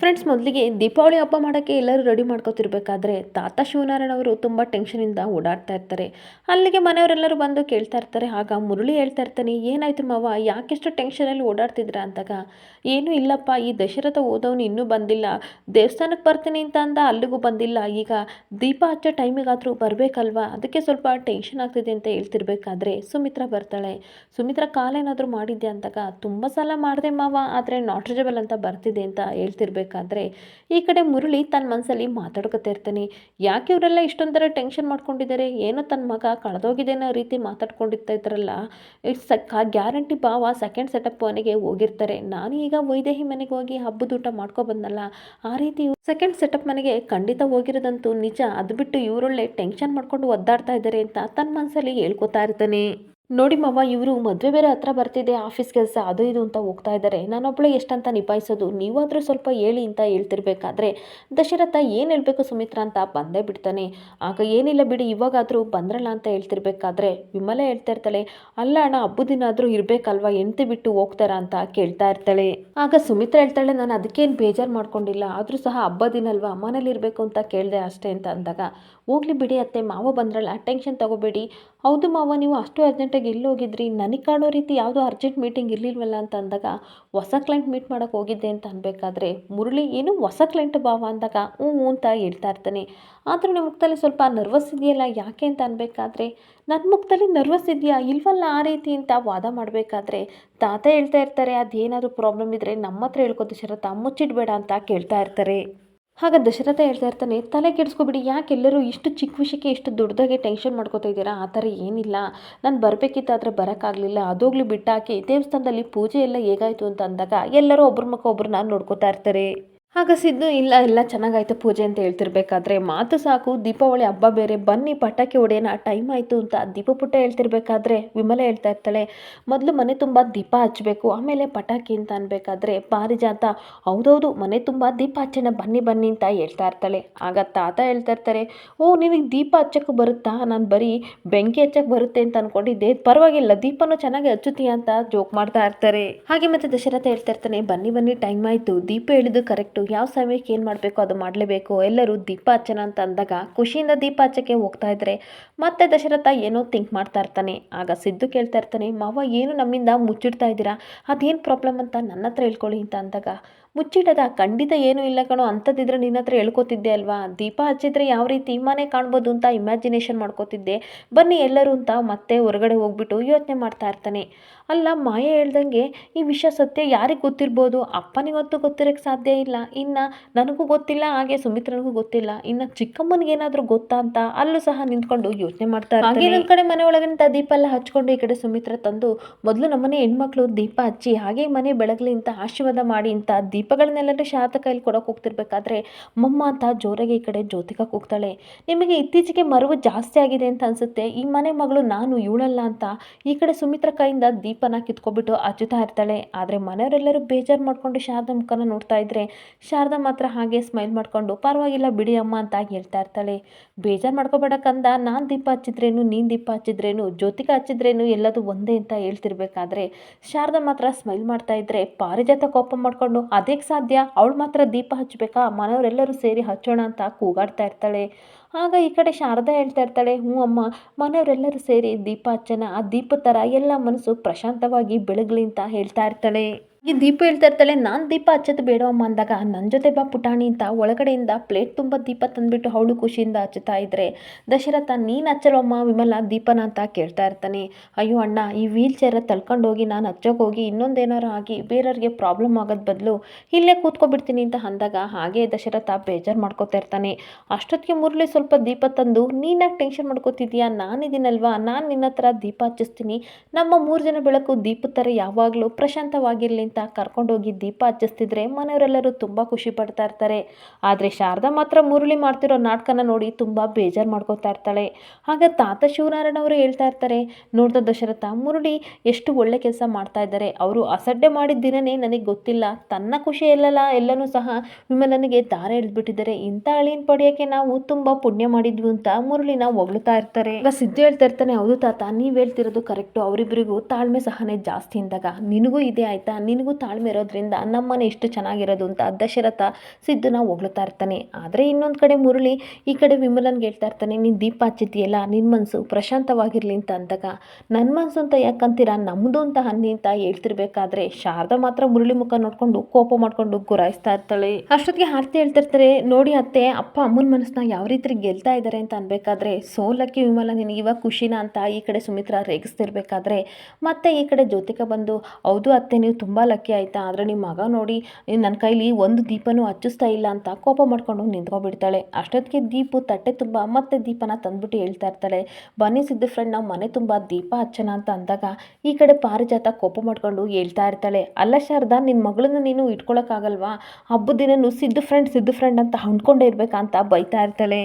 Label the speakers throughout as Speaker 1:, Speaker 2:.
Speaker 1: Friends ಮೊದಲಿಗೆ ದೀಪಾವಳಿ ಹಬ್ಬ ಮಾಡೋಕ್ಕೆ ಎಲ್ಲರೂ ರೆಡಿ ಮಾಡ್ಕೋತಿರ್ಬೇಕಾದ್ರೆ ತಾತ ಶಿವನಾರಾಯಣ ಅವರು ತುಂಬ ಟೆನ್ಷನಿಂದ ಓಡಾಡ್ತಾ ಇರ್ತಾರೆ. ಅಲ್ಲಿಗೆ ಮನೆಯವರೆಲ್ಲರೂ ಬಂದು ಕೇಳ್ತಾ ಇರ್ತಾರೆ, ಆಗ ಮುರುಳಿ ಹೇಳ್ತಾ ಇರ್ತಾನೆ, ಏನಾಯ್ತು ಮಾವ ಯಾಕೆಷ್ಟು ಟೆನ್ಷನಲ್ಲಿ ಓಡಾಡ್ತಿದ್ರ? ಅಂದಾಗ, ಏನೂ ಇಲ್ಲಪ್ಪ, ಈ ದಶರಥ ಓದವನು ಇನ್ನೂ ಬಂದಿಲ್ಲ ದೇವಸ್ಥಾನಕ್ಕೆ ಬರ್ತೀನಿ ಅಂತ ಅಂದ ಅಲ್ಲಿಗೂ ಬಂದಿಲ್ಲ, ಈಗ ದೀಪ ಹಚ್ಚೋ ಟೈಮಿಗಾದರೂ ಬರಬೇಕಲ್ವಾ? ಅದಕ್ಕೆ ಸ್ವಲ್ಪ ಟೆನ್ಷನ್ ಆಗ್ತಿದೆ ಅಂತ ಹೇಳ್ತಿರ್ಬೇಕಾದ್ರೆ ಸುಮಿತ್ರಾ ಬರ್ತಾಳೆ. ಸುಮಿತ್ರಾ ಕಾಲೇನಾದರೂ ಮಾಡಿದ್ದೆ ಅಂದಾಗ, ತುಂಬ ಸಲ ಮಾಡಿದೆ ಮಾವ, ಆದರೆ ನಾಟ್ ರೀಚಬಲ್ ಅಂತ ಬರ್ತಿದೆ ಅಂತ ಹೇಳ್ತಿರ್ಬೇಕಾದ್ರೆ ಈ ಕಡೆ ಮುರಳಿ ತನ್ನ ಮನಸ್ಸಲ್ಲಿ ಮಾತಾಡ್ಕೊತಾ ಇರ್ತಾನೆ. ಯಾಕೆ ಇವರೆಲ್ಲ ಇಷ್ಟೊಂದರ ಟೆನ್ಷನ್ ಮಾಡ್ಕೊಂಡಿದ್ದಾರೆ? ಏನೋ ತನ್ನ ಮಗ ಕಳೆದೋಗಿದೆ ಅನ್ನೋ ರೀತಿ ಮಾತಾಡ್ಕೊಂಡಿರ್ತಾ ಇದ್ದಾರಲ್ಲ. ಸಕ್ ಗ್ಯಾರಂಟಿ ಭಾವ ಸೆಕೆಂಡ್ ಸೆಟಪ್ ಮನೆಗೆ ಹೋಗಿರ್ತಾರೆ. ನಾನು ಈಗ ವೈದೇಹಿ ಮನೆಗೆ ಹೋಗಿ ಹಬ್ಬದ ಊಟ ಮಾಡ್ಕೊ ಬಂದಲ್ಲ ಆ ರೀತಿ ಸೆಕೆಂಡ್ ಸೆಟಪ್ ಮನೆಗೆ ಖಂಡಿತ ಹೋಗಿರೋದಂತೂ ನಿಜ. ಅದು ಬಿಟ್ಟು ಇವರೊಳ್ಳೆ ಟೆನ್ಷನ್ ಮಾಡ್ಕೊಂಡು ಒದ್ದಾಡ್ತಾ ಇದ್ದಾರೆ ಅಂತ ತನ್ನ ಮನಸ್ಸಲ್ಲಿ ಹೇಳ್ಕೊತಾ ಇರ್ತಾನೆ. ನೋಡಿ ಮಾವ, ಇವರು ಮದುವೆ ಬೇರೆ ಹತ್ರ ಬರ್ತಿದೆ, ಆಫೀಸ್ ಕೆಲಸ ಅದು ಇದು ಅಂತ ಹೋಗ್ತಾ ಇದ್ದಾರೆ. ನಾನೊಬ್ಬಳೆ ಎಷ್ಟಂತ ನಿಭಾಯಿಸೋದು? ನೀವಾದರೂ ಸ್ವಲ್ಪ ಹೇಳಿ ಅಂತ ಹೇಳ್ತಿರ್ಬೇಕಾದ್ರೆ ದಶರಥ ಏನು ಹೇಳಬೇಕು ಸುಮಿತ್ರಾ ಅಂತ ಬಂದೇ ಬಿಡ್ತಾನೆ. ಆಗ ಏನಿಲ್ಲ ಬಿಡಿ, ಇವಾಗಾದರೂ ಬಂದ್ರಲ್ಲ ಅಂತ ಹೇಳ್ತಿರ್ಬೇಕಾದ್ರೆ ವಿಮಲ ಹೇಳ್ತಾ ಇರ್ತಾಳೆ, ಅಲ್ಲ ಅಣ್ಣ, ಹಬ್ಬದ ದಿನ ಆದರೂ ಇರಬೇಕಲ್ವಾ ಎಂತಿ ಬಿಟ್ಟು ಹೋಗ್ತಾರಾ ಅಂತ ಕೇಳ್ತಾ ಇರ್ತಾಳೆ. ಆಗ ಸುಮಿತ್ರಾ ಹೇಳ್ತಾಳೆ, ನಾನು ಅದಕ್ಕೇನು ಬೇಜಾರು ಮಾಡ್ಕೊಂಡಿಲ್ಲ, ಆದರೂ ಸಹ ಹಬ್ಬ ದಿನ ಅಲ್ವಾ, ಮನೇಲಿ ಇರಬೇಕು ಅಂತ ಕೇಳಿದೆ ಅಷ್ಟೇ ಅಂತ ಅಂದಾಗ, ಹೋಗ್ಲಿ ಬಿಡಿ ಅತ್ತೆ, ಮಾವ ಬಂದ್ರಲ್ಲ, ಟೆನ್ಷನ್ ತಗೋಬೇಡಿ. ಹೌದು ಮಾವ, ನೀವು ಅಷ್ಟು ಅರ್ಜೆಂಟಾಗಿ ಎಲ್ಲಿ ಹೋಗಿದ್ರಿ? ನನಗೆ ಕಾಣೋ ರೀತಿ ಯಾವುದೋ ಅರ್ಜೆಂಟ್ ಮೀಟಿಂಗ್ ಇರಲಿಲ್ವಲ್ಲ ಅಂತ ಅಂದಾಗ, ಹೊಸ ಕ್ಲೈಂಟ್ ಮೀಟ್ ಮಾಡೋಕೆ ಹೋಗಿದ್ದೆ ಅಂತ ಅನ್ಬೇಕಾದ್ರೆ, ಮುರಳಿ ಏನು ಹೊಸ ಕ್ಲೈಂಟ್ ಭಾವ ಅಂದಾಗ, ಹ್ಞೂ ಹ್ಞೂ ಅಂತ ಹೇಳ್ತಾ ಇರ್ತಾನೆ. ಆದರೂ ನಿಮ್ಮ ಮುಖದಲ್ಲಿ ಸ್ವಲ್ಪ ನರ್ವಸ್ ಇದೆಯಲ್ಲ ಯಾಕೆ ಅಂತ ಅನ್ಬೇಕಾದ್ರೆ ನನ್ನ ಮುಖದಲ್ಲಿ ನರ್ವಸ್ ಇದೆಯಾ? ಇಲ್ವಲ್ಲ ಆ ರೀತಿ ಅಂತ ವಾದ ಮಾಡಬೇಕಾದ್ರೆ, ತಾತ ಹೇಳ್ತಾ ಇರ್ತಾರೆ, ಅದೇನಾದರೂ ಪ್ರಾಬ್ಲಮ್ ಇದ್ದರೆ ನಮ್ಮ ಹತ್ರ ಹೇಳ್ಕೊತೀವಿ ಶರತ್ತ ಮುಚ್ಚಿಡಬೇಡ ಅಂತ ಕೇಳ್ತಾ ಇರ್ತಾರೆ. ಆಗ ದಶರಥ ಹೇಳ್ತಾ ಇರ್ತಾನೆ, ತಲೆ ಕೆಡಿಸ್ಕೊಬಿಡಿ, ಯಾಕೆ ಎಲ್ಲರೂ ಇಷ್ಟು ಚಿಕ್ಕ ವಿಷಯಕ್ಕೆ ಇಷ್ಟು ದೊಡ್ಡದಾಗಿ ಟೆನ್ಷನ್ ಮಾಡ್ಕೋತಾ ಇದ್ದೀರಾ? ಆ ಥರ ಏನಿಲ್ಲ. ನಾನು ಬರಬೇಕಿತ್ತು, ಆದರೆ ಬರೋಕ್ಕಾಗಲಿಲ್ಲ. ಅದೋಗ್ಲಿ ಬಿಟ್ಟಾಕಿ ದೇವಸ್ಥಾನದಲ್ಲಿ ಪೂಜೆ ಎಲ್ಲ ಹೇಗಾಯಿತು ಅಂತ ಅಂದಾಗ ಎಲ್ಲರೂ ಒಬ್ರ ಮುಖ ಒಬ್ರು ನಾನು ನೋಡ್ಕೋತಾ ಇರ್ತಾರೆ. ಆಗ ಸಿದ್ದು, ಇಲ್ಲ ಎಲ್ಲ ಚೆನ್ನಾಗಾಯ್ತು ಪೂಜೆ ಅಂತ ಹೇಳ್ತಿರ್ಬೇಕಾದ್ರೆ ಮಾತು ಸಾಕು, ದೀಪಾವಳಿ ಹಬ್ಬ ಬೇರೆ, ಬನ್ನಿ ಪಟಾಕಿ ಹೊಡೆಯೋಣ, ಟೈಮ್ ಆಯಿತು ಅಂತ ದೀಪ ಪುಟ್ಟ ಹೇಳ್ತಿರ್ಬೇಕಾದ್ರೆ ವಿಮಲ ಹೇಳ್ತಾ ಇರ್ತಾಳೆ, ಮೊದಲು ಮನೆ ತುಂಬ ದೀಪ ಹಚ್ಚಬೇಕು, ಆಮೇಲೆ ಪಟಾಕಿ ಅಂತ ಅನ್ಬೇಕಾದ್ರೆ ಪಾರಿಜಾತ, ಹೌದೌದು, ಮನೆ ತುಂಬ ದೀಪ ಹಚ್ಚೋಣ, ಬನ್ನಿ ಬನ್ನಿ ಅಂತ ಹೇಳ್ತಾ ಇರ್ತಾಳೆ. ಆಗ ತಾತ ಹೇಳ್ತಾ ಇರ್ತಾರೆ, ಓ, ನಿನಗೆ ದೀಪ ಹಚ್ಚಕ್ಕೆ ಬರುತ್ತಾ? ನಾನು ಬರೀ ಬೆಂಕಿ ಹಚ್ಚಕ್ಕೆ ಬರುತ್ತೆ ಅಂತ ಅನ್ಕೊಂಡಿದ್ದೆ, ಪರವಾಗಿಲ್ಲ, ದೀಪನೂ ಚೆನ್ನಾಗಿ ಹಚ್ಚುತ್ತೀಯ ಅಂತ ಜೋಕ್ ಮಾಡ್ತಾ ಇರ್ತಾರೆ. ಹಾಗೆ ಮತ್ತೆ ದಶರಥ ಹೇಳ್ತಾ ಇರ್ತಾನೆ, ಬನ್ನಿ ಬನ್ನಿ, ಟೈಮ್ ಆಯಿತು, ದೀಪ ಹೇಳಿದ್ದು ಕರೆಕ್ಟು ಯಾವ ಸಮಯಕ್ಕೆ ಏನು ಮಾಡಬೇಕು ಅದು ಮಾಡಲೇಬೇಕು. ಎಲ್ಲರೂ ದೀಪ ಹಚ್ಚನ ಅಂತ ಅಂದಾಗ ಖುಷಿಯಿಂದ ದೀಪ ಹಚ್ಚಕ್ಕೆ ಹೋಗ್ತಾ ಇದ್ರೆ ಮತ್ತೆ ದಶರಥ ಏನೋ ಥಿಂಕ್ ಮಾಡ್ತಾ ಇರ್ತಾನೆ. ಆಗ ಸಿದ್ದು ಕೇಳ್ತಾ ಇರ್ತಾನೆ, ಮಾವ, ಏನು ನಮ್ಮಿಂದ ಮುಚ್ಚಿಡ್ತಾ ಇದ್ದೀರಾ? ಅದೇನು ಪ್ರಾಬ್ಲಮ್ ಅಂತ ನನ್ನ ಹತ್ರ ಹೇಳ್ಕೊಳ್ಳಿ ಅಂತ ಅಂದಾಗ ಮುಚ್ಚಿಡದ, ಖಂಡಿತ ಏನೂ ಇಲ್ಲ ಕಣೋ, ಅಂಥದ್ದಿದ್ರೆ ನಿನ್ನ ಹತ್ರ ಹೇಳ್ಕೊತಿದ್ದೆ ಅಲ್ವಾ? ದೀಪ ಹಚ್ಚಿದ್ರೆ ಯಾವ ರೀತಿ ಮನೆ ಕಾಣ್ಬೋದು ಅಂತ ಇಮ್ಯಾಜಿನೇಷನ್ ಮಾಡ್ಕೋತಿದ್ದೆ. ಬನ್ನಿ ಎಲ್ಲರೂ ಅಂತ ಮತ್ತೆ ಹೊರಗಡೆ ಹೋಗ್ಬಿಟ್ಟು ಯೋಚನೆ ಮಾಡ್ತಾ ಇರ್ತಾನೆ. ಅಲ್ಲ, ಮಾಯೆ ಹೇಳ್ದಂಗೆ ಈ ವಿಷಯ ಸತ್ಯ ಯಾರಿಗೆ ಗೊತ್ತಿರ್ಬೋದು? ಅಪ್ಪನಿಗಂತೂ ಗೊತ್ತಿರೋಕ್ಕೆ ಸಾಧ್ಯ ಇಲ್ಲ. ಇನ್ನು ನನಗೂ ಗೊತ್ತಿಲ್ಲ, ಹಾಗೆ ಸುಮಿತ್ರನಿಗೂ ಗೊತ್ತಿಲ್ಲ. ಇನ್ನು ಚಿಕ್ಕಮ್ಮನಿಗೇನಾದರೂ ಗೊತ್ತಾ ಅಂತ ಅಲ್ಲೂ ಸಹ ನಿಂತ್ಕೊಂಡು ಯೋಚನೆ ಮಾಡ್ತಾ ಹಾಗೆ ಇನ್ನೊಂದು ಕಡೆ ಮನೆ ಒಳಗಿಂತ ದೀಪ ಎಲ್ಲ ಹಚ್ಕೊಂಡು ಈ ಕಡೆ ಸುಮಿತ್ರ ತಂದು, ಮೊದಲು ನಮ್ಮನೆ ಹೆಣ್ಮಕ್ಳು ದೀಪ ಹಚ್ಚಿ, ಹಾಗೆ ಮನೆ ಬೆಳಗ್ಲಿ ಅಂತ ಆಶೀರ್ವಾದ ಮಾಡಿ ಅಂತ ದೀಪಗಳನ್ನೆಲ್ಲರೂ ಶಾರದ ಕೈಲಿ ಕೊಡೋಕೆ ಹೋಗ್ತಿರ್ಬೇಕಾದ್ರೆ ಮಮ್ಮ ಅಂತ ಜೋರಾಗಿ ಈ ಕಡೆ ಜ್ಯೋತಿಕ ಕೂಗ್ತಾಳೆ ನಿಮಗೆ ಇತ್ತೀಚೆಗೆ ಮರವು ಜಾಸ್ತಿ ಆಗಿದೆ ಅಂತ ಅನಿಸುತ್ತೆ. ಈ ಮನೆ ಮಗಳು ನಾನು ಇವಳಲ್ಲ ಅಂತ ಈ ಕಡೆ ಸುಮಿತ್ರ ಕೈಯಿಂದ ದೀಪನ ಕಿತ್ಕೊಬಿಟ್ಟು ಹಚ್ಚುತ್ತಾ ಇರ್ತಾಳೆ. ಆದರೆ ಮನೆಯವರೆಲ್ಲರೂ ಬೇಜಾರು ಮಾಡ್ಕೊಂಡು ಶಾರದಾ ಮುಖನ ನೋಡ್ತಾ ಇದ್ರೆ ಶಾರದಾ ಮಾತ್ರ ಹಾಗೆ ಸ್ಮೈಲ್ ಮಾಡಿಕೊಂಡು, ಪರವಾಗಿಲ್ಲ ಬಿಡಿ ಅಮ್ಮ ಅಂತ ಹೇಳ್ತಾ ಇರ್ತಾಳೆ. ಬೇಜಾರು ಮಾಡ್ಕೋಬೇಡಕ್ಕಂದ ನಾನು ದೀಪ ಹಚ್ಚಿದ್ರೇನು, ನೀನು ದೀಪ ಹಚ್ಚಿದ್ರೇನು, ಜ್ಯೋತಿಕ ಹಚ್ಚಿದ್ರೇನು ಎಲ್ಲದು ಒಂದೇ ಅಂತ ಹೇಳ್ತಿರ್ಬೇಕಾದ್ರೆ ಶಾರದಾ ಮಾತ್ರ ಸ್ಮೈಲ್ ಮಾಡ್ತಾ ಇದ್ರೆ ಪಾರಿಜಾತ ಕೋಪ ಮಾಡ್ಕೊಂಡು ಅದಕ್ಕೆ ಸಾಧ್ಯ? ಅವಳು ಮಾತ್ರ ದೀಪ ಹಚ್ಚಬೇಕಾ ಮನೆಯವರೆಲ್ಲರೂ ಸೇರಿ ಹಚ್ಚೋಣ ಅಂತ ಕೂಗಾಡ್ತಾ ಇರ್ತಾಳೆ. ಆಗ ಈ ಕಡೆ ಶಾರದಾ ಹೇಳ್ತಾ ಇರ್ತಾಳೆ, ಹ್ಞೂ ಅಮ್ಮ, ಮನೆಯವರೆಲ್ಲರೂ ಸೇರಿ ದೀಪ ಹಚ್ಚೋಣ. ಆ ದೀಪ ಥರ ಎಲ್ಲ ಮನಸ್ಸು ಪ್ರಶಾಂತವಾಗಿ ಬೆಳಗ್ಲಿ ಅಂತ ಹೇಳ್ತಾ ಇರ್ತಾಳೆ. ಈ ದೀಪ ಹೇಳ್ತಾ ಇರ್ತಾಳೆ ನಾನು ದೀಪ ಹಚ್ಚೋದು ಬೇಡವಮ್ಮ ಅಂದಾಗ ನನ್ನ ಜೊತೆ ಬಾ ಪುಟಾಣಿ ಅಂತ ಒಳಗಡೆಯಿಂದ ಪ್ಲೇಟ್ ತುಂಬ ದೀಪ ತಂದುಬಿಟ್ಟು ಅವಳು ಖುಷಿಯಿಂದ ಹಚ್ಚುತ್ತಾ ಇದ್ರೆ, ದಶರಥ, ನೀನು ಹಚ್ಚಲ್ವಮ್ಮ? ವಿಮಲ ದೀಪನ ಅಂತ ಕೇಳ್ತಾ ಇರ್ತಾನೆ. ಅಯ್ಯೋ ಅಣ್ಣ, ಈ ವೀಲ್ ಚೇರ ತಳ್ಕೊಂಡು ಹೋಗಿ ನಾನು ಹೋಗಿ ಇನ್ನೊಂದೇನಾರು ಆಗಿ ಬೇರೆಯವ್ರಿಗೆ ಪ್ರಾಬ್ಲಮ್ ಆಗೋದು ಬದಲು ಇಲ್ಲೇ ಕೂತ್ಕೊಬಿಡ್ತೀನಿ ಅಂತ ಅಂದಾಗ ಹಾಗೆ ದಶರಥ ಬೇಜಾರು ಮಾಡ್ಕೋತಾ ಇರ್ತಾನೆ. ಅಷ್ಟೊತ್ತಿಗೆ ಮುರಳಿ ಸ್ವಲ್ಪ ದೀಪ ತಂದು ನೀನಾಗಿ ಟೆನ್ಷನ್ ಮಾಡ್ಕೋತಿದ್ಯಾ? ನಾನಿದ್ದೀನಲ್ವಾ ನಾನು ನಿನ್ನ ಹತ್ರ ದೀಪ ಹಚ್ಚಿಸ್ತೀನಿ. ನಮ್ಮ ಮೂರು ಜನ ಬೆಳಕು ದೀಪದ ಥರ ಯಾವಾಗಲೂ ಪ್ರಶಾಂತವಾಗಿರಲಿ ಅಂತ ಕರ್ಕೊಂಡೋಗಿ ದೀಪ ಹಚ್ಚಿಸ್ತಿದ್ರೆ ಮನೆಯವರೆಲ್ಲರೂ ತುಂಬ ಖುಷಿ ಪಡ್ತಾ ಇರ್ತಾರೆ. ಆದರೆ ಶಾರದಾ ಮಾತ್ರ ಮುರುಳಿ ಮಾಡ್ತಿರೋ ನಾಟಕನ ನೋಡಿ ತುಂಬ ಬೇಜಾರು ಮಾಡ್ಕೋತಾ ಇರ್ತಾಳೆ. ಆಗ ತಾತ ಶಿವನಾರಾಯಣ ಅವರು ಹೇಳ್ತಾ ಇರ್ತಾರೆ, ನೋಡ್ದ ದಶರಥ, ಮುರುಳಿ ಎಷ್ಟು ಒಳ್ಳೆ ಕೆಲಸ ಮಾಡ್ತಾ ಇದ್ದಾರೆ. ಅವರು ಅಸಡ್ಡೆ ಮಾಡಿದ ದಿನನೇ ನನಗೆ ಗೊತ್ತಿಲ್ಲ. ತನ್ನ ಖುಷಿಯಲ್ಲೆಲ್ಲ ಎಲ್ಲನೂ ಸಹ ವಿಮಲನಿಗೆ ದಾರ ಎಳೆದ್ಬಿಟ್ಟಿದ್ದಾರೆ. ಇಂಥ ಅಳಿನ ಪಡೆಯೋಕ್ಕೆ ನಾವು ತುಂಬ ಪುಣ್ಯ ಮಾಡಿದ್ವಿ ಅಂತ ಮುರುಳಿನ ಹೊಗಳ್ತಾ ಇರ್ತಾರೆ. ಈಗ ಸಿದ್ದು ಹೇಳ್ತಾ ಇರ್ತಾನೆ, ಹೌದು ತಾತ, ನೀವು ಹೇಳ್ತಿರೋದು ಕರೆಕ್ಟು. ಅವರಿಬ್ಬರಿಗೂ ತಾಳ್ಮೆ ಸಹನೆ ಜಾಸ್ತಿ ಅಂದಾಗ ನಿನಗೂ ಇದೆ ಆಯ್ತಾ? ನಿನಗೂ ತಾಳ್ಮೆ ಇರೋದ್ರಿಂದ ನಮ್ಮನೆ ಎಷ್ಟು ಚೆನ್ನಾಗಿರೋದು ಅಂತ ದಶರಥ ಸಿದ್ಧನ ಹೊಗಳ್ತಾ ಇರ್ತಾನೆ. ಆದರೆ ಇನ್ನೊಂದು ಕಡೆ ಮುರಳಿ ಈ ಕಡೆ ವಿಮಲನ್ಗೆ ಹೇಳ್ತಾ ಇರ್ತಾನೆ, ನೀನು ದೀಪ ಹಚ್ಚಿದ್ಯಲ್ಲ ನಿನ್ನ ಮನಸ್ಸು ಪ್ರಶಾಂತವಾಗಿರಲಿ ಅಂತ ಅಂದಾಗ. ನನ್ನ ಮನಸ್ಸು ಅಂತ ಯಾಕಂತೀರಾ? ನಮ್ಮದು ಅಂತ ಹನ್ನಿ ಅಂತ ಹೇಳ್ತಿರ್ಬೇಕಾದ್ರೆ ಶಾರದಾ ಮಾತ್ರ ಮುರಳಿ ಮುಖ ನೋಡ್ಕೊಂಡು ಕೋಪ ಮಾಡ್ಕೊಂಡು ಗುರಾಯಿಸ್ತಾ ಇರ್ತಾಳೆ. ಅಷ್ಟೊತ್ತಿಗೆ ಆರ್ತಿ ಹೇಳ್ತಿರ್ತಾರೆ ನೋಡಿ ಅತ್ತೆ, ಅಪ್ಪ ಅಮ್ಮನ ಮನಸ್ಸನ್ನ ಯಾವ ರೀತಿ ಗೆಲ್ತಾ ಇದ್ದಾರೆ ಅಂತ ಅನ್ಬೇಕಾದ್ರೆ ಸೋಲಕ್ಕೆ ವಿಮಲ ನಿನಗೆ ಇವಾಗ ಖುಷಿನ ಅಂತ ಈ ಕಡೆ ಸುಮಿತ್ರಾ ರೇಗಿಸ್ತಿರ್ಬೇಕಾದ್ರೆ ಮತ್ತೆ ಈ ಕಡೆ ಜ್ಯೋತಿಕ ಬಂದು, ಹೌದು ಅತ್ತೆ, ನೀವು ತುಂಬ ಲಕ್ಕಿ ಆಯ್ತಾ? ಆದರೆ ನಿಮ್ಮ ಮಗ ನೋಡಿ ನನ್ನ ಕೈಲಿ ಒಂದು ದೀಪನೂ ಹಚ್ಚಿಸ್ತಾ ಇಲ್ಲ ಅಂತ ಕೋಪ ಮಾಡ್ಕೊಂಡು ನಿಂತ್ಕೊಂಡ್ಬಿಡ್ತಾಳೆ. ಅಷ್ಟೊತ್ತಿಗೆ ದೀಪು ತಟ್ಟೆ ತುಂಬ, ಮತ್ತೆ ದೀಪನ ತಂದ್ಬಿಟ್ಟು ಹೇಳ್ತಾ ಇರ್ತಾಳೆ, ಬನ್ನಿ ಸಿದ್ದು ಫ್ರೆಂಡ್ ನಾವು ಮನೆ ತುಂಬ ದೀಪ ಹಚ್ಚೋಣ ಅಂತ ಅಂದಾಗ ಈ ಕಡೆ ಪಾರಿಜಾತ ಕೋಪ ಮಾಡ್ಕೊಂಡು ಹೇಳ್ತಾ ಇರ್ತಾಳೆ. ಅಲ್ಲ ಶಾರದಾ ನಿನ್ನ ಮಗಳನ್ನ ನೀನು ಇಟ್ಕೊಳಕ್ಕಾಗಲ್ವಾ? ಹಬ್ಬದ ದಿನನೂ ಸಿದ್ದು ಫ್ರೆಂಡ್ ಸಿದ್ದು ಫ್ರೆಂಡ್ ಅಂತ ಹೊಂದ್ಕೊಂಡೇ ಇರಬೇಕಂತ ಬೈತಾ ಇರ್ತಾಳೆ.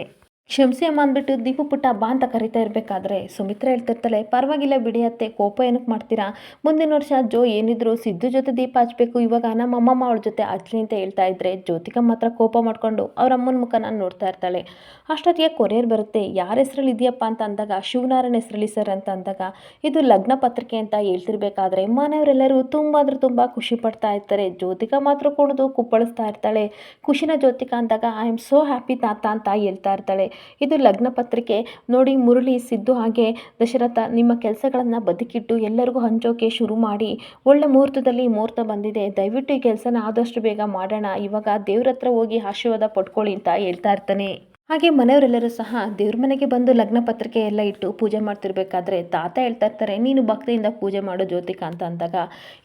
Speaker 1: ಕ್ಷಮಿಸಿ ಅಮ್ಮ ಅಂದ್ಬಿಟ್ಟು ದೀಪು ಪುಟ್ಟ ಬಾ ಅಂತ ಕರಿತಾ ಇರಬೇಕಾದ್ರೆ ಸುಮಿತ್ರ ಹೇಳ್ತಿರ್ತಾಳೆ, ಪರವಾಗಿಲ್ಲ ಬಿಡಿ ಅತ್ತೆ, ಕೋಪ ಏನಕ್ಕೆ ಮಾಡ್ತೀರಾ? ಮುಂದಿನ ವರ್ಷ ಜೋ ಏನಿದ್ರು ಸಿದ್ದು ಜೊತೆ ದೀಪ ಹಚ್ಬೇಕು, ಇವಾಗ ನಮ್ಮ ಅಮ್ಮಮ್ಮ ಅವಳ ಜೊತೆ ಹಚ್ಲಿ ಅಂತ ಹೇಳ್ತಾ ಇದ್ರೆ ಜ್ಯೋತಿಕ ಮಾತ್ರ ಕೋಪ ಮಾಡಿಕೊಂಡು ಅವ್ರ ಅಮ್ಮನ ಮುಖ ನಾನು ನೋಡ್ತಾ ಇರ್ತಾಳೆ. ಅಷ್ಟೊತ್ತಿಗೆ ಕೊರಿಯರ್ ಬರುತ್ತೆ, ಯಾರ ಹೆಸರಲ್ಲಿ ಇದೆಯಪ್ಪ ಅಂತ ಅಂದಾಗ, ಶಿವನಾರಾಯಣ ಹೆಸರಲ್ಲಿ ಸರ್ ಅಂತ ಅಂದಾಗ, ಇದು ಲಗ್ನ ಪತ್ರಿಕೆ ಅಂತ ಹೇಳ್ತಿರ್ಬೇಕಾದ್ರೆ ಮನೆಯವರೆಲ್ಲರೂ ತುಂಬ ಅಂದ್ರೆ ತುಂಬ ಖುಷಿ ಪಡ್ತಾ ಇರ್ತಾರೆ. ಜ್ಯೋತಿಕ ಮಾತ್ರ ಕುಣಿದು ಕುಪ್ಪಳಿಸ್ತಾ ಇರ್ತಾಳೆ, ಖುಷಿನ ಜ್ಯೋತಿಕ ಅಂದಾಗ ಐ ಆಮ್ ಸೋ ಹ್ಯಾಪಿ ತಾತ ಅಂತ ಹೇಳ್ತಾ ಇರ್ತಾಳೆ. ಇದು ಲಗ್ನ ಪತ್ರಿಕೆ. ನೋಡಿ ಮುರಳಿ, ಸಿದ್ದು ಹಾಗೆ ದಶರಥ ನಿಮ್ಮ ಕೆಲಸಗಳನ್ನು ಬದುಕಿಟ್ಟು ಎಲ್ಲರಿಗೂ ಹಂಚೋಕೆ ಶುರು ಮಾಡಿ. ಒಳ್ಳೆ ಮುಹೂರ್ತದಲ್ಲಿ ಮುಹೂರ್ತ ಬಂದಿದೆ. ದಯವಿಟ್ಟು ಈ ಕೆಲಸನ ಆದಷ್ಟು ಬೇಗ ಮಾಡೋಣ. ಇವಾಗ ದೇವ್ರ ಹೋಗಿ ಆಶೀರ್ವಾದ ಪಡ್ಕೊಳ್ಳಿ ಅಂತ ಹೇಳ್ತಾ ಇರ್ತಾನೆ. ಹಾಗೆ ಮನೆಯವರೆಲ್ಲರೂ ಸಹ ದೇವ್ರ ಮನೆಗೆ ಬಂದು ಲಗ್ನ ಪತ್ರಿಕೆ ಎಲ್ಲ ಇಟ್ಟು ಪೂಜೆ ಮಾಡ್ತಿರ್ಬೇಕಾದ್ರೆ ತಾತ ಹೇಳ್ತಾ ಇರ್ತಾರೆ, ನೀನು ಭಕ್ತಿಯಿಂದ ಪೂಜೆ ಮಾಡೋ ಜ್ಯೋತಿಕಾ ಅಂತ ಅಂದಾಗ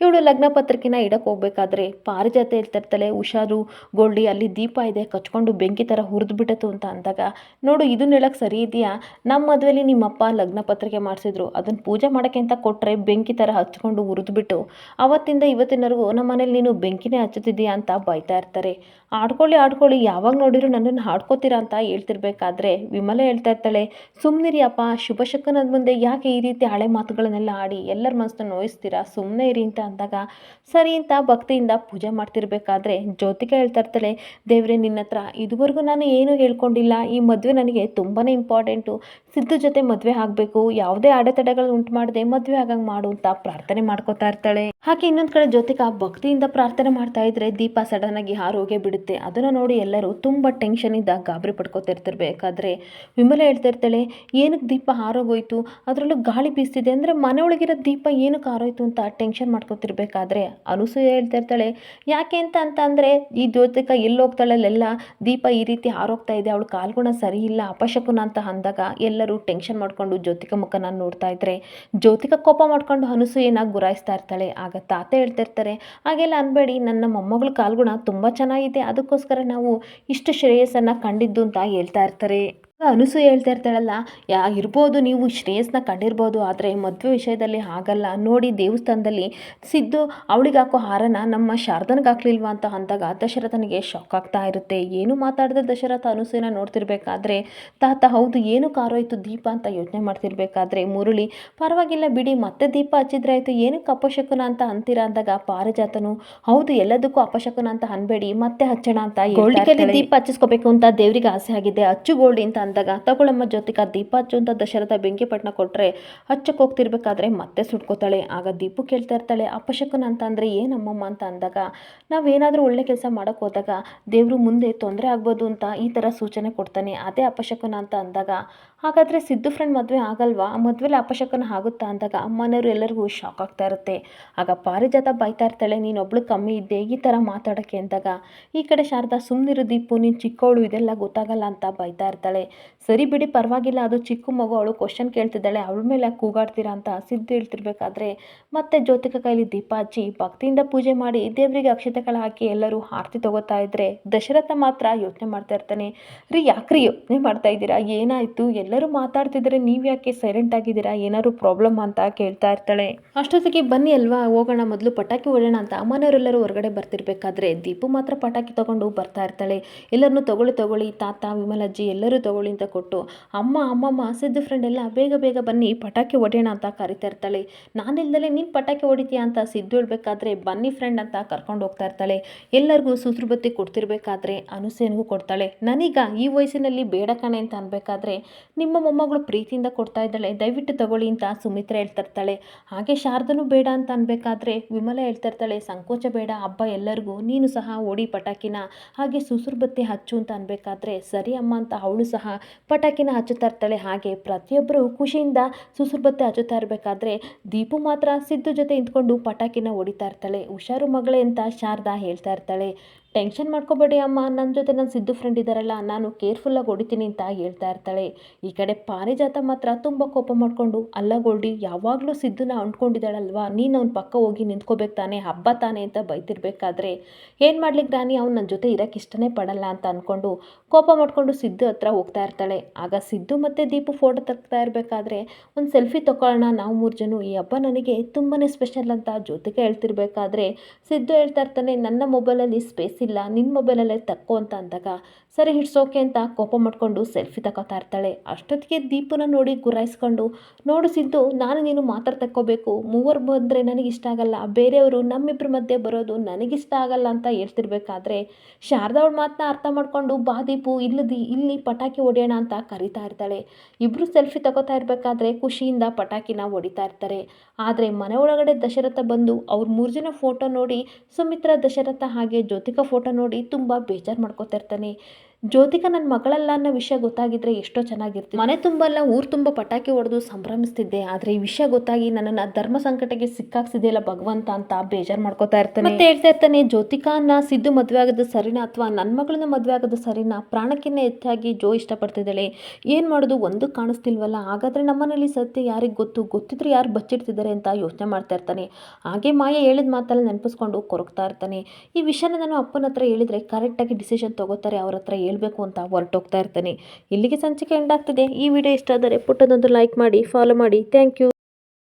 Speaker 1: ಇವಳು ಲಗ್ನ ಪತ್ರಿಕೆನ ಇಡಕ್ಕೆ ಹೋಗ್ಬೇಕಾದ್ರೆ ಪಾರಿಜಾತ ಹೇಳ್ತಿರ್ತಾಳೆ ಹುಷಾರು ಗೋಲ್ಡಿ ಅಲ್ಲಿ ದೀಪ ಇದೆ, ಕಚ್ಕೊಂಡು ಬೆಂಕಿ ಥರ ಹುರಿದು ಬಿಟ್ಟತು ಅಂತ ಅಂದಾಗ, ನೋಡು, ಇದನ್ನ ಹೇಳಕ್ಕೆ ಸರಿ ಇದೆಯಾ? ನಮ್ಮ ಮದುವೆಲಿ ನಿಮ್ಮಪ್ಪ ಲಗ್ನ ಪತ್ರಿಕೆ ಮಾಡಿಸಿದ್ರು ಅದನ್ನು ಪೂಜೆ ಮಾಡೋಕ್ಕೆ ಅಂತ ಕೊಟ್ಟರೆ ಬೆಂಕಿ ಥರ ಹಚ್ಕೊಂಡು ಹುರಿದ್ಬಿಟ್ಟು, ಅವತ್ತಿಂದ ಇವತ್ತಿನವರೆಗೂ ನಮ್ಮ ಮನೇಲಿ ನೀನು ಬೆಂಕಿನೇ ಹಚ್ಚುತ್ತಿದ್ದೀಯಾ ಅಂತ ಬೈತಾ ಇರ್ತಾರೆ. ಆಡ್ಕೊಳ್ಳಿ ಆಡ್ಕೊಳ್ಳಿ, ಯಾವಾಗ ನೋಡಿದ್ರು ನನ್ನನ್ನು ಆಡ್ಕೋತೀರಾ ಅಂತ ಹೇಳ್ತಿರ್ಬೇಕಾದ್ರೆ ವಿಮಲ ಹೇಳ್ತಾ ಇರ್ತಾಳೆ ಸುಮ್ಮನಿರಿ ಅಪ್ಪ ಶುಭ ಶಕನದ ಮುಂದೆ ಯಾಕೆ ಈ ರೀತಿ ಹಳೆ ಮಾತುಗಳನ್ನೆಲ್ಲ ಆಡಿ ಎಲ್ಲರ ಮನಸ್ಸನ್ನ ನೋಯಿಸ್ತೀರಾ? ಸುಮ್ಮನೆ ಇರಿ ಅಂತ ಅಂದಾಗ, ಸರಿ ಅಂತ ಭಕ್ತಿಯಿಂದ ಪೂಜೆ ಮಾಡ್ತಿರ್ಬೇಕಾದ್ರೆ ಜ್ಯೋತಿಕ ಹೇಳ್ತಾ ಇರ್ತಾಳೆ, ದೇವ್ರೆ, ನಿನ್ನ ಹತ್ರ ಇದುವರೆಗೂ ನಾನು ಏನು ಹೇಳ್ಕೊಂಡಿಲ್ಲ. ಈ ಮದುವೆ ನನಗೆ ತುಂಬಾ ಇಂಪಾರ್ಟೆಂಟು ಸಿದ್ದು ಜೊತೆ ಮದುವೆ ಆಗಬೇಕು. ಯಾವುದೇ ಅಡೆತಡೆಗಳು ಉಂಟು ಮಾಡದೆ ಮದುವೆ ಆಗಂಗೆ ಮಾಡು ಅಂತ ಪ್ರಾರ್ಥನೆ ಮಾಡ್ಕೋತಾ ಇರ್ತಾಳೆ. ಹಾಗೆ ಇನ್ನೊಂದು ಕಡೆ ಜ್ಯೋತಿಕ ಭಕ್ತಿಯಿಂದ ಪ್ರಾರ್ಥನೆ ಮಾಡ್ತಾ ಇದ್ರೆ ದೀಪ ಸಡನ್ ಆಗಿ ಹಾರೋಗೆ ಬಿಡುತ್ತೆ. ಅದನ್ನು ನೋಡಿ ಎಲ್ಲರೂ ತುಂಬ ಇದ್ದ ಗಾಬರಿ ಪಡ್ಕೋತಿರ್ತಿರ್ಬೇಕಾದ್ರೆ ವಿಮಲ ಹೇಳ್ತಾ ಇರ್ತಾಳೆ, ಏನಕ್ಕೆ ದೀಪ ಹಾರೋಗೋಯ್ತು? ಅದರಲ್ಲೂ ಗಾಳಿ ಬೀಸ್ತಿದೆ. ಅಂದರೆ ಮನೆ ಒಳಗಿರೋ ದೀಪ ಏನಕ್ಕೆ ಹಾರೋಯ್ತು ಅಂತ ಟೆನ್ಷನ್ ಮಾಡ್ಕೋತಿರ್ಬೇಕಾದ್ರೆ ಅನುಸೂಯ ಹೇಳ್ತಾ ಇರ್ತಾಳೆ, ಯಾಕೆ ಅಂತ ಅಂತ ಅಂದರೆ ಈ ಜ್ಯೋತಿಕ ಎಲ್ಲಿ ಹೋಗ್ತಾಳಲ್ಲೆಲ್ಲ ದೀಪ ಈ ರೀತಿ ಹಾರೋಗ್ತಾ ಇದೆ, ಅವಳು ಕಾಲ್ಗುಣ ಸರಿ ಇಲ್ಲ, ಅಪಶಕುನ ಅಂತ ಅಂದಾಗ ಎಲ್ಲರೂ ಟೆನ್ಷನ್ ಮಾಡ್ಕೊಂಡು ಜ್ಯೋತಿಕ ಮುಖನ ನೋಡ್ತಾ ಇದ್ರೆ ಜ್ಯೋತಿಕ ಕೋಪ ಮಾಡ್ಕೊಂಡು ಅನುಸೂಯನ ಗುರಾಯಿಸ್ತಾ ಇರ್ತಾಳೆ. ಆಗ ತಾತ ಹೇಳ್ತಿರ್ತಾರೆ ಹಾಗೆಲ್ಲ ಅನ್ಬೇಡಿ, ನನ್ನ ಮೊಮ್ಮಗಳ ಕಾಲ್ಗುಣ ತುಂಬ ಚೆನ್ನಾಗಿದೆ, ಅದಕ್ಕೋಸ್ಕರ ನಾವು ಇಷ್ಟು ಶ್ರೇಯಸ್ಸನ್ನು ಕಂಡಿದ್ದು ಅಂತ ಹೇಳ್ತಾ ಇರ್ತಾರೆ. ಆಗ ಅನುಸೂಯ ಹೇಳ್ತಾ ಇರ್ತಾಳಲ್ಲ. ಯಾ ಇರ್ಬೋದು ನೀವು ಶ್ರೇಯಸ್ನ ಕಂಡಿರ್ಬೋದು ಆದರೆ ಮದುವೆ ವಿಷಯದಲ್ಲಿ ಹಾಗಲ್ಲ. ನೋಡಿ ದೇವಸ್ಥಾನದಲ್ಲಿ ಸಿದ್ದು ಅವಳಿಗೆ ಹಾಕೋ ಹಾರನ ನಮ್ಮ ಶಾರದನಿಗೆ ಹಾಕ್ಲಿಲ್ವಾ ಅಂತ ಅಂದಾಗ ದಶರಥನಿಗೆ ಶಾಕ್ ಆಗ್ತಾ ಇರುತ್ತೆ. ಏನು ಮಾತಾಡಿದ ದಶರಥ ಅನುಸೂಯನ ನೋಡ್ತಿರ್ಬೇಕಾದ್ರೆ ತಾತ ಹೌದು ಏನು ಕಾರೋಯ್ತು ದೀಪ ಅಂತ ಯೋಚನೆ ಮಾಡ್ತಿರ್ಬೇಕಾದ್ರೆ ಮುರುಳಿ ಪರವಾಗಿಲ್ಲ ಬಿಡಿ ಮತ್ತೆ ದೀಪ ಹಚ್ಚಿದ್ರೆ ಆಯಿತು ಏನಕ್ಕೆ ಅಪಶಕುನ ಅಂತ ಅಂತೀರ ಅಂದಾಗ ಪಾರಿಜಾತನು ಹೌದು ಎಲ್ಲದಕ್ಕೂ ಅಪಶಕುನ ಅಂತ ಅನ್ಬೇಡಿ ಮತ್ತೆ ಹಚ್ಚೋಣ ಅಂತ ದೀಪ ಹಚ್ಚಿಸ್ಕೋಬೇಕು ಅಂತ ದೇವರಿಗೆ ಆಸೆ ಆಗಿದೆ. ಅಚ್ಚು ಗೋಲ್ಡಿ ಅಂತ ಅಂದಾಗ ತಗೊಳಮ್ಮ ಜೊತೆಗೆ ದೀಪ ಅಂತ ದಶರಥ ಬೆಂಕಿಪಟ್ಟಣ ಕೊಟ್ಟರೆ ಹಚ್ಚಕ್ಕೆ ಹೋಗ್ತಿರ್ಬೇಕಾದ್ರೆ ಮತ್ತೆ ಸುಟ್ಕೋತಾಳೆ. ಆಗ ದೀಪು ಕೇಳ್ತಾ ಇರ್ತಾಳೆ ಅಪಶಕುನ ಅಂತ ಅಂದರೆ ಏನಮ್ಮಮ್ಮ ಅಂತ ಅಂದಾಗ, ನಾವೇನಾದರೂ ಒಳ್ಳೆ ಕೆಲಸ ಮಾಡೋಕ್ಕೆ ಹೋದಾಗ ದೇವರು ಮುಂದೆ ತೊಂದರೆ ಆಗ್ಬೋದು ಅಂತ ಈ ಥರ ಸೂಚನೆ ಕೊಡ್ತಾನೆ. ಅದೇ ಅಪಶಕುನ ಅಂತ ಅಂದಾಗ, ಹಾಗಾದರೆ ಸಿದ್ದು ಫ್ರೆಂಡ್ ಮದುವೆ ಆಗಲ್ವಾ? ಆ ಮದುವೆಲಿ ಅಪಶಕನ ಆಗುತ್ತಾ ಅಂದಾಗ ಅಮ್ಮನವರು ಎಲ್ಲರಿಗೂ ಶಾಕ್ ಆಗ್ತಾ ಇರುತ್ತೆ. ಆಗ ಪಾರಿಜಾತ ಬೈತಾ ಇರ್ತಾಳೆ, ನೀನೊಬ್ಳು ಕಮ್ಮಿ ಇದ್ದೆ ಈ ಥರ ಮಾತಾಡೋಕ್ಕೆ ಅಂದಾಗ, ಈ ಕಡೆ ಶಾರದಾ ಸುಮ್ಮನಿರು ದೀಪು, ನೀನು ಚಿಕ್ಕವಳು, ಇದೆಲ್ಲ ಗೊತ್ತಾಗಲ್ಲ ಅಂತ ಬೈತಾ ಇರ್ತಾಳೆ. ಸರಿ ಬಿಡಿ, ಪರವಾಗಿಲ್ಲ, ಅದು ಚಿಕ್ಕ ಮಗು, ಅವಳು ಕ್ವಶನ್ ಕೇಳ್ತಿದ್ದಾಳೆ, ಅವಳ ಮೇಲೆ ಕೂಗಾಡ್ತೀರಾ ಅಂತ ಸಿದ್ದು ಹೇಳ್ತಿರ್ಬೇಕಾದ್ರೆ ಮತ್ತೆ ಜ್ಯೋತಿಕ ಕೈಲಿ ದೀಪ ಹಚ್ಚಿ ಭಕ್ತಿಯಿಂದ ಪೂಜೆ ಮಾಡಿ ದೇವರಿಗೆ ಅಕ್ಷತೆಗಳು ಹಾಕಿ ಎಲ್ಲರೂ ಆರತಿ ತಗೋತಾ ಇದ್ರೆ ದಶರಥ ಮಾತ್ರ ಯೋಚನೆ ಮಾಡ್ತಾ ಇರ್ತಾನೆ. ರೀ, ಯಾಕ್ರಿ ಯೋಚನೆ ಮಾಡ್ತಾ ಇದ್ದೀರಾ? ಏನಾಯ್ತು? ಎಲ್ಲರೂ ಮಾತಾಡ್ತಿದ್ರೆ ನೀವು ಯಾಕೆ ಸೈಲೆಂಟ್ ಆಗಿದ್ದೀರಾ? ಏನಾದ್ರು ಪ್ರಾಬ್ಲಮ್ ಅಂತ ಕೇಳ್ತಾ ಇರ್ತಾಳೆ. ಅಷ್ಟೊತ್ತಿಗೆ ಬನ್ನಿ ಅಲ್ವಾ, ಹೋಗೋಣ, ಮೊದಲು ಪಟಾಕಿ ಹೊಡೋಣ ಅಂತ ಅಮ್ಮನವರೆಲ್ಲರೂ ಹೊರಗಡೆ ಬರ್ತಿರ್ಬೇಕಾದ್ರೆ ದೀಪು ಮಾತ್ರ ಪಟಾಕಿ ತಗೊಂಡು ಬರ್ತಾ ಇರ್ತಾಳೆ. ಎಲ್ಲರನ್ನೂ ತಗೊಳ್ಳಿ ತಗೊಳ್ಳಿ, ತಾತ, ವಿಮಲಜ್ಜಿ ಎಲ್ಲರೂ ತಗೊಳ್ಳಿ. ಅಂತ ಕೊಟ್ಟು ಅಮ್ಮ, ಅಮ್ಮಮ್ಮ ಸಿದ್ದು ಫ್ರೆಂಡ್ ಎಲ್ಲ ಬೇಗ ಬೇಗ ಬನ್ನಿ, ಪಟಾಕಿ ಹೊಡೆಯೋಣ ಅಂತ ಕರಿತಾ ಇರ್ತಾಳೆ. ನಾನಿಲ್ದಲೇ ನೀನು ಪಟಾಕಿ ಹೊಡಿತೀಯ ಅಂತ ಸಿದ್ದು ಹೇಳಬೇಕಾದ್ರೆ ಬನ್ನಿ ಫ್ರೆಂಡ್ ಅಂತ ಕರ್ಕೊಂಡು ಹೋಗ್ತಾ ಇರ್ತಾಳೆ. ಎಲ್ಲರಿಗೂ ಸುಸುರುಬತ್ತಿ ಕೊಡ್ತಿರ್ಬೇಕಾದ್ರೆ ಅನುಸೇನಿಗೂ ಕೊಡ್ತಾಳೆ. ನನೀಗ ಈ ವಯಸ್ಸಿನಲ್ಲಿ ಬೇಡ ಕಣೆ ಅಂತ ಅನ್ಬೇಕಾದ್ರೆ ನಿಮ್ಮ ಮೊಮ್ಮಗಳು ಪ್ರೀತಿಯಿಂದ ಕೊಡ್ತಾ ಇದ್ದಾಳೆ. ದಯವಿಟ್ಟು ತಗೊಳ್ಳಿ ಅಂತ ಸುಮಿತ್ರ ಹೇಳ್ತಾ ಇರ್ತಾಳೆ. ಹಾಗೆ ಶಾರದನು ಬೇಡ ಅಂತ ಅನ್ಬೇಕಾದ್ರೆ ವಿಮಲ ಹೇಳ್ತಾ ಇರ್ತಾಳೆ, ಸಂಕೋಚ ಬೇಡ, ಹಬ್ಬ ಎಲ್ಲರಿಗೂ, ನೀನು ಸಹ ಓಡಿ ಪಟಾಕಿನ ಹಾಗೆ ಸುಸುರು ಬತ್ತಿ ಹಚ್ಚು ಅಂತ ಅನ್ಬೇಕಾದ್ರೆ ಸರಿ ಅಮ್ಮ ಅಂತ ಅವಳು ಸಹ ಪಟಾಕಿನ ಹಚ್ಚುತ್ತಾ ಇರ್ತಾಳೆ ಹಾಗೆ ಪ್ರತಿಯೊಬ್ಬರು ಖುಷಿಯಿಂದ ಸುಸುರ್ಬತ್ತೆ ಹಚ್ಚುತ್ತಾ ಇರಬೇಕಾದ್ರೆ ದೀಪು ಮಾತ್ರ ಸಿದ್ದು ಜೊತೆ ನಿಂತ್ಕೊಂಡು ಪಟಾಕಿನ ಹೊಡಿತಾ ಇರ್ತಾಳೆ. ಹುಷಾರು ಮಗಳೇ ಅಂತ ಶಾರದಾ ಹೇಳ್ತಾ ಇರ್ತಾಳೆ. ಟೆನ್ಷನ್ ಮಾಡ್ಕೋಬೇಡಿ ಅಮ್ಮ ನನ್ನ ಜೊತೆ ನನ್ನ ಸಿದ್ದು ಫ್ರೆಂಡ್ ಇದ್ದಾರಲ್ಲ ನಾನು ಕೇರ್ಫುಲ್ಲಾಗಿ ಹೊಡಿತೀನಿ ಅಂತ ಹೇಳ್ತಾ ಇರ್ತಾಳೆ. ಈ ಕಡೆ ಪಾರಿಜಾತ ಮಾತ್ರ ತುಂಬ ಕೋಪ ಮಾಡಿಕೊಂಡು, ಅಲ್ಲ ಗೋಲ್ಡಿ, ಯಾವಾಗಲೂ ಸಿದ್ದುನ ಅಂಟ್ಕೊಂಡಿದ್ದಾಳಲ್ವಾ? ನೀನು ಅವ್ನ ಪಕ್ಕ ಹೋಗಿ ನಿಂತ್ಕೋಬೇಕು ತಾನೆ, ಹಬ್ಬ ತಾನೆ ಅಂತ ಬೈತಿರ್ಬೇಕಾದ್ರೆ. ಏನು ಮಾಡ್ಲಿಕ್ಕೆ ರಾಣಿ ಅವ್ನು ನನ್ನ ಜೊತೆ ಇರೋಕ್ಕೆ ಇಷ್ಟನೇ ಪಡಲ್ಲ ಅಂತ ಅಂದ್ಕೊಂಡು ಕೋಪ ಮಾಡಿಕೊಂಡು ಸಿದ್ದು ಹತ್ರ ಹೋಗ್ತಾ ಇರ್ತಾಳೆ. ಆಗ ಸಿದ್ದು ಮತ್ತು ದೀಪು ಫೋಟೋ ತೆಗ್ತಾ ಇರಬೇಕಾದ್ರೆ, ಒಂದು ಸೆಲ್ಫಿ ತೊಗೊಳ್ಳೋಣ ನಾವು ಮೂರು ಜನ, ಈ ಹಬ್ಬ ನನಗೆ ತುಂಬಾ ಸ್ಪೆಷಲ್ ಅಂತ ಜೊತೆಗೆ ಹೇಳ್ತಿರ್ಬೇಕಾದ್ರೆ, ಸಿದ್ದು ಹೇಳ್ತಾ ಇರ್ತಾನೆ, ನನ್ನ ಮೊಬೈಲಲ್ಲಿ ಸ್ಪೇಸ್ ಇಲ್ಲ ನಿನ್ನ ಮೊಬೈಲಲ್ಲೇ ತಕ್ಕೋ ಅಂತ ಅಂದಾಗ, ಸರಿ ಹಿಡ್ಸೋಕೆ ಅಂತ ಕೋಪ ಮಾಡಿಕೊಂಡು ಸೆಲ್ಫಿ ತಗೋತಾ ಇರ್ತಾಳೆ. ಅಷ್ಟೊತ್ತಿಗೆ ದೀಪನ ನೋಡಿ ಗುರಾಯಿಸ್ಕೊಂಡು, ನೋಡು ಸಿದ್ದು, ನಾನು ನೀನು ಮಾತ್ರ ತಕ್ಕೋಬೇಕು. ಮೂವರು ಬಂದರೆ ನನಗಿಷ್ಟ ಆಗಲ್ಲ. ಬೇರೆಯವರು ನಮ್ಮಿಬ್ಬರ ಮಧ್ಯೆ ಬರೋದು ನನಗಿಷ್ಟ ಆಗಲ್ಲ ಅಂತ ಹೇಳ್ತಿರ್ಬೇಕಾದ್ರೆ, ಶಾರದಾ ಮಾತನ್ನ ಅರ್ಥ ಮಾಡಿಕೊಂಡು, ಬಾ ದೀಪು, ಇಲ್ಲದಿ, ಇಲ್ಲಿ ಪಟಾಕಿ ಹೊಡೆಯೋಣ ಅಂತ ಕರಿತಾ ಇರ್ತಾಳೆ. ಇಬ್ಬರು ಸೆಲ್ಫಿ ತಗೋತಾ ಇರಬೇಕಾದ್ರೆ ಖುಷಿಯಿಂದ ಪಟಾಕಿನ ಹೊಡಿತಾ ಇರ್ತಾರೆ. ಆದರೆ ಮನೆ ಒಳಗಡೆ ದಶರಥ ಬಂದು, ಅವ್ರ ಮೂರು ಜನ ಫೋಟೋ ನೋಡಿ ಸುಮಿತ್ರ, ದಶರಥ ಹಾಗೆ ಜ್ಯೋತಿಕಾ ಫೋಟೋ ನೋಡಿ ತುಂಬ ಬೇಜಾರು ಮಾಡ್ಕೋತಾ ಇರ್ತಾನೆ. ಜ್ಯೋತಿಕಾ ನನ್ನ ಮಗಳಲ್ಲ ಅನ್ನೋ ವಿಷಯ ಗೊತ್ತಾಗಿದ್ರೆ ಎಷ್ಟೋ ಚೆನ್ನಾಗಿರ್ತಿತ್ತು. ಮನೆ ತುಂಬಲ್ಲ, ಊರು ತುಂಬ ಪಟಾಕಿ ಹೊಡೆದು ಸಂಭ್ರಮಿಸ್ತಿದ್ದೆ. ಆದರೆ ಈ ವಿಷಯ ಗೊತ್ತಾಗಿ ನನ್ನನ್ನು ಧರ್ಮ ಸಂಕಟಕ್ಕೆ ಸಿಕ್ಕಾಕ್ಸಿದೆಯಲ್ಲ ಭಗವಂತ ಅಂತ ಬೇಜಾರು ಮಾಡ್ಕೋತಾ ಇರ್ತಾನೆ. ಮತ್ತೆ ಹೇಳ್ತಾ ಇರ್ತಾನೆ, ಜ್ಯೋತಿಕಾನ ಸಿದ್ದು ಮದುವೆ ಆಗೋದು ಸರಿನಾ ಅಥವಾ ನನ್ನ ಮಗಳನ್ನ ಮದುವೆ ಆಗೋದು ಸರಿನಾ? ಪ್ರಾಣಕ್ಕಿಂತ ಹೆಚ್ಚಾಗಿ ಜೋ ಇಷ್ಟಪಡ್ತಿದ್ದಾಳೆ. ಏನು ಮಾಡೋದು? ಒಂದು ಕಾಣಿಸ್ತಿಲ್ವಲ್ಲ? ಹಾಗಾದರೆ ನಮ್ಮನೇಲಿ ಸತ್ಯ ಯಾರಿಗೆ ಗೊತ್ತು? ಗೊತ್ತಿದ್ರೆ ಯಾರು ಬಚ್ಚಿಡ್ತಿದ್ದಾರೆ ಅಂತ ಯೋಚನೆ ಮಾಡ್ತಾ ಇರ್ತಾನೆ. ಹಾಗೆ ಮಾಯ ಹೇಳಿದ ಮಾತಲ್ಲ ನೆನಪಿಸ್ಕೊಂಡು ಕೊರಗ್ತಾ ಇರ್ತಾನೆ. ಈ ವಿಷಯನ ನಾನು ಅಪ್ಪನ ಹತ್ರ ಹೇಳಿದರೆ ಕರೆಕ್ಟಾಗಿ ಡಿಸಿಷನ್ ತಗೋತಾರೆ, ಅವ್ರ ಹತ್ರ ಹೇಳಬೇಕು ಅಂತ ಹೊರಟೋಗ್ತಾ ಇರ್ತಾನೆ. ಇಲ್ಲಿಗೆ ಸಂಚಿಕೆ ಎಂಡ್ ಆಗ್ತಿದೆ. ಈ ವಿಡಿಯೋ ಇಷ್ಟ ಆದರೆ ಪುಟ್ಟದೊಂದು ಲೈಕ್ ಮಾಡಿ ಫಾಲೋ ಮಾಡಿ. Thank you